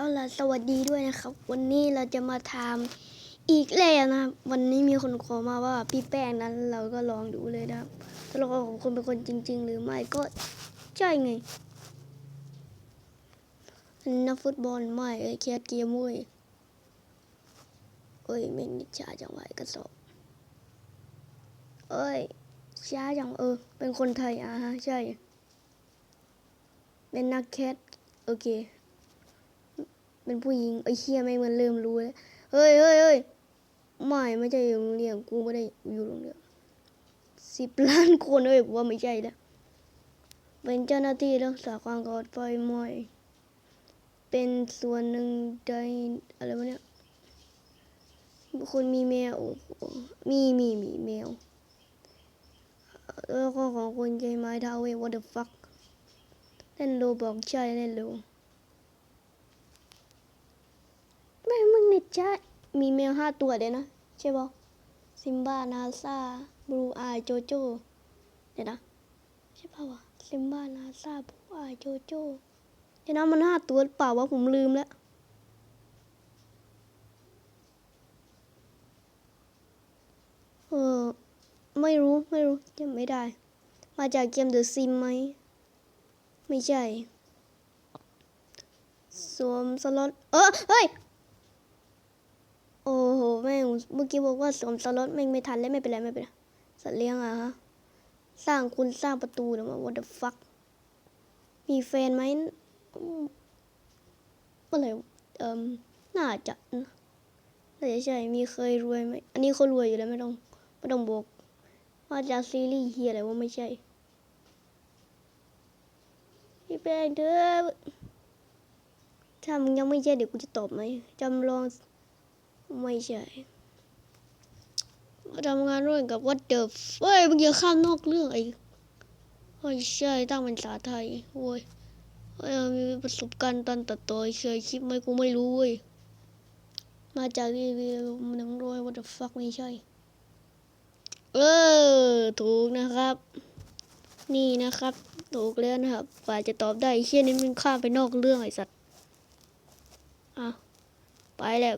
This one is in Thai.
เอาล่ะสวัสดีด้วยนะครับ วันนี้เราจะมาทำอีกแล้วนะครับ วันนี้มีคนขอมาว่าพี่แป้งนั้นเราก็ลองดูเลยนะครับถ้าเราของคนเป็นคนจริง ๆ หรือไม่ก็ใช่ไงนักฟุตบอลไม่เอ้ยแคสเกมเว้ยเอ้ยไม่นิชาจังหวะกระสอบเอ้ยช้าจังเออ เป็นคนไทยอะฮะใช่ เป็นนักแคสโอเค เป็นผู้หญิงไอ้เชี่ยไม่งมันเริ่มรู้แล้วเฮ้ยเฮ้ยเฮ้ยไม่ไม่ใช่โรงเรียนกูไม่ได้อยู่โรงเรียนสิบล้านคนเอ้ยกูว่าไม่ใช่แล้วเป็นเจ้าหน้าที่รักษาความปลอดภัยมอยเป็นส่วนหนึ่งในอะไรวะเนี่ยคนมีแมวมีมีมีแมวแล้วก็ของคนใจไม้เท้าเว้ย what the fuck เล่นโลบอกใช่เล่นโล แม่งมึงเนี่มีแมวห้าตัวเดี๋ยวนะ ใช่ปะซิมบ้า นาซาบลูอายโจโจ เดี๋ยวนะ ใช่ปะวะซิมบ้า นาซาบลูอายโจโจ เดี๋ยวนะมันห้าตัวเปล่าวะผมลืมแล้วเออไม่รู้ไม่รู้จำไม่ได้ มาจากเกมเดอะซิมไหม ไม่ใช่ สวมสล็อตเออเฮ้ย อ้โหแม่งเมื่อกี้บอกว่าสวมสล็อตแม่งไม่ทันแล้วไม่เป็นไรไม่เป็นไรสัตว์เลี้ยงอะฮะสร้างคุณสร้างประตูหรือว่า what the fuck มีแฟนไหมอืมเมื่อไหร่เอ่มน่าจะนะน่าจะใช่มีเคยรวยไหมอันนี้เขารวยอยู่แล้วไม่ต้องไม่ต้องบอกมาจากซีรีส์เฮียอะไรว่าไม่ใช่พี่แป้งเด้อถ้ามึงยังไม่ใช่เดี๋ยวกูจะตอบไหมจำลอง ไม่ใช่มาทำงานร่วมกับ what the เฮ้ยมึงอย่าข้ามนอกเรื่องไอ้ไม่ใช่ตั้งเป็นภาษาไทยโว้ยเฮ้ยมีประสบการณ์ตอนตัดต่อเคยคลิปไหมกูไม่รู้เว้ยมาจากรีวิวหนังรวย what the fuck ไม่ใช่ เออ ถูกนะครับ นี่นะครับ ถูกแล้วนะครับกว่าจะตอบได้เชี่ยนี่มึงข้ามไปนอกเรื่องไอ้สัตว์อะไปแล้ว